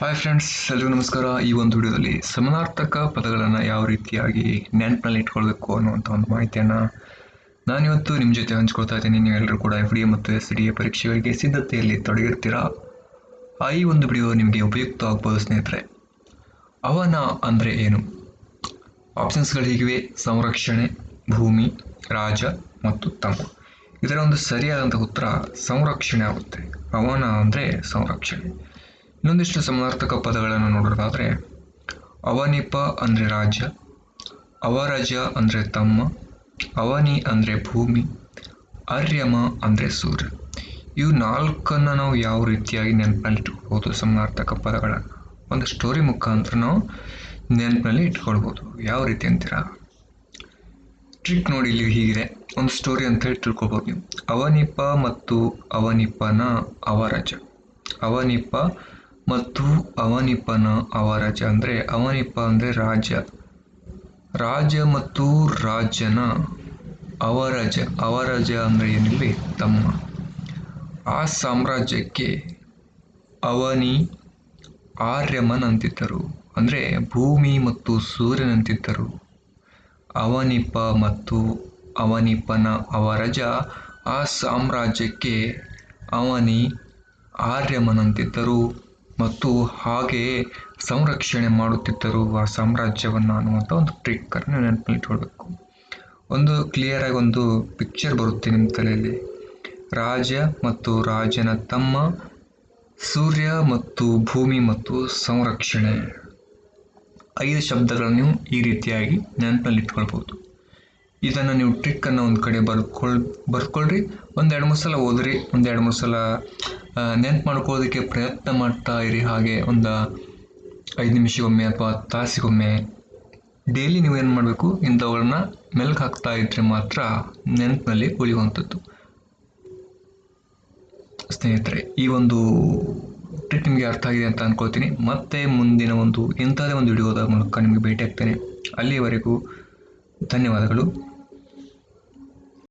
Hi friends ಎಲ್ರಿಗೂ ನಮಸ್ಕಾರ. ಈ ಒಂದು ವಿಡಿಯೋದಲ್ಲಿ ಸಮಾನಾರ್ಥಕ ಪದಗಳನ್ನು ಯಾವ ರೀತಿಯಾಗಿ ನೆನಪಿನಲ್ಲಿ ಇಟ್ಕೊಳ್ಬೇಕು ಅನ್ನುವಂಥ ಒಂದು ಮಾಹಿತಿಯನ್ನು ನಾನಿವತ್ತು ನಿಮ್ಮ ಜೊತೆ ಹಂಚ್ಕೊಳ್ತಾ ಇದ್ದೀನಿ. ನೀವೆಲ್ಲರೂ ಕೂಡ ಎಫ್ ಡಿ ಎ ಮತ್ತು ಎಸ್ ಡಿ ಎ ಪರೀಕ್ಷೆಗಳಿಗೆ ಸಿದ್ಧತೆಯಲ್ಲಿ ತೊಡಗಿರ್ತೀರಾ? ಆ ಈ ಒಂದು ವಿಡಿಯೋ ನಿಮಗೆ ಉಪಯುಕ್ತ ಆಗ್ಬೋದು ಸ್ನೇಹಿತರೆ. ಅವನ ಅಂದರೆ ಏನು? ಆಪ್ಷನ್ಸ್ಗಳು ಹೀಗಿವೆ. ಸಂರಕ್ಷಣೆ, ಭೂಮಿ, ರಾಜ ಮತ್ತು ತಮ್ಮ. ಇದರ ಒಂದು ಸರಿಯಾದಂಥ ಉತ್ತರ ಸಂರಕ್ಷಣೆ ಆಗುತ್ತೆ. ಅವನ ಅಂದರೆ ಸಂರಕ್ಷಣೆ. ಇನ್ನೊಂದಿಷ್ಟು ಸಮಾನಾರ್ಥಕ ಪದಗಳನ್ನು ನೋಡೋದಾದರೆ, ಅವನಿಪ ಅಂದರೆ ರಾಜ್ಯ ಅವರಜ ಅಂದರೆ ತಮ್ಮ, ಅವನಿ ಅಂದರೆ ಭೂಮಿ, ಅರ್ಯಮ ಅಂದರೆ ಸೂರ್ಯ. ಇವು ನಾಲ್ಕನ್ನು ನಾವು ಯಾವ ರೀತಿಯಾಗಿ ನೆನಪಲ್ಲಿ ಇಟ್ಕೊಳ್ಬೋದು ಸಮಾನಾರ್ಥಕ ಪದಗಳನ್ನು ಒಂದು ಸ್ಟೋರಿ ಮುಖಾಂತರ ನಾವು ನೆನಪಿನಲ್ಲಿ ಇಟ್ಕೊಳ್ಬೋದು. ಯಾವ ರೀತಿ ಅಂತೀರಾ? ಟ್ರಿಕ್ ನೋಡಿ ಇಲ್ಲಿ ಹೀಗಿದೆ. ಒಂದು ಸ್ಟೋರಿ ಅಂತ ಹೇಳಿ ತಿಳ್ಕೊಬೋದು ನೀವು. ಅವನಿಪ ಮತ್ತು ಅವನಿಪನ ಅವರಜ ಅವನಿಪ ಮತ್ತು ಅವನಿಪನ ಅವರಜ ಅಂದರೆ ಅವನಿಪ ಅಂದರೆ ರಾಜ. ರಾಜ ಮತ್ತು ರಾಜನ ಅವರಜ ಅವರಜ ಅಂದರೆ ಏನಿಲ್ಲಿ ತಮ್ಮ. ಆ ಸಾಮ್ರಾಜ್ಯಕ್ಕೆ ಅವನಿ ಆರ್ಯಮನ್ ಅಂತಿದ್ದರು ಅಂದರೆ ಭೂಮಿ ಮತ್ತು ಸೂರ್ಯನಂತಿದ್ದರು. ಅವನಿಪ ಮತ್ತು ಅವನಿಪನ ಅವರಜ ಆ ಸಾಮ್ರಾಜ್ಯಕ್ಕೆ ಅವನಿ ಆರ್ಯಮನಂತಿದ್ದರು. ಮತ್ತು ಹಾಗೆಯೇ ಸಂರಕ್ಷಣೆ ಮಾಡುತ್ತಿದ್ದರು ಆ ಸಾಮ್ರಾಜ್ಯವನ್ನು ಅನ್ನುವಂಥ ಒಂದು ಟ್ರಿಕ್ಕನ್ನು ನೆನಪಲ್ಲಿ ಇಟ್ಕೊಳ್ಬೇಕು ಒಂದು ಕ್ಲಿಯರ್ ಆಗಿ ಒಂದು ಪಿಕ್ಚರ್ ಬರುತ್ತೆ ನಿಮ್ಮ ತಲೆಯಲ್ಲಿ. ರಾಜ ಮತ್ತು ರಾಜನ ತಮ್ಮ, ಸೂರ್ಯ ಮತ್ತು ಭೂಮಿ ಮತ್ತು ಸಂರಕ್ಷಣೆ. ಐದು ಶಬ್ದಗಳನ್ನು ನೀವು ಈ ರೀತಿಯಾಗಿ ನೆನಪಿನಲ್ಲಿ ಇಟ್ಕೊಳ್ಬೋದು ಇದನ್ನು ನೀವು ಟ್ರಿಕ್ಕನ್ನು ಒಂದು ಕಡೆ ಬರ್ಕೊಳ್, ಬರ್ಕೊಳ್ರಿ. ಒಂದು ಎರಡು ಮೂರು ಸಲ ಓದ್ರಿ ಒಂದು ಎರಡು ಮೂರು ಸಲ ನೆನ್ಪು ಮಾಡ್ಕೊಳ್ಳೋದಕ್ಕೆ ಪ್ರಯತ್ನ ಮಾಡ್ತಾ ಇರಿ. ಹಾಗೆ ಒಂದು ಐದು ನಿಮಿಷಗೊಮ್ಮೆ ಅಥವಾ ತಾಸಿಗೊಮ್ಮೆ ಡೈಲಿ ಏನು ಮಾಡಬೇಕು? ಇಂಥವುಗಳನ್ನ ಮೆಲ್ಕು ಹಾಕ್ತಾ ಇದ್ದರೆ ಮಾತ್ರ ನೆನಪಿನಲ್ಲಿ ಉಳಿಯುವಂಥದ್ದು. ಸ್ನೇಹಿತರೆ, ಈ ಒಂದು ಟ್ರಿಕ್ ನಿಮಗೆ ಅರ್ಥ ಆಗಿದೆ ಅಂತ ಅಂದ್ಕೊಳ್ತೀನಿ ಮತ್ತೆ ಮುಂದಿನ ಒಂದು ಇಂಥದೇ ಒಂದು ವಿಡಿಯೋದ ಮೂಲಕ ನಿಮಗೆ ಭೇಟಿ ಆಗ್ತೇನೆ. ಅಲ್ಲಿಯವರೆಗೂ ಧನ್ಯವಾದಗಳು.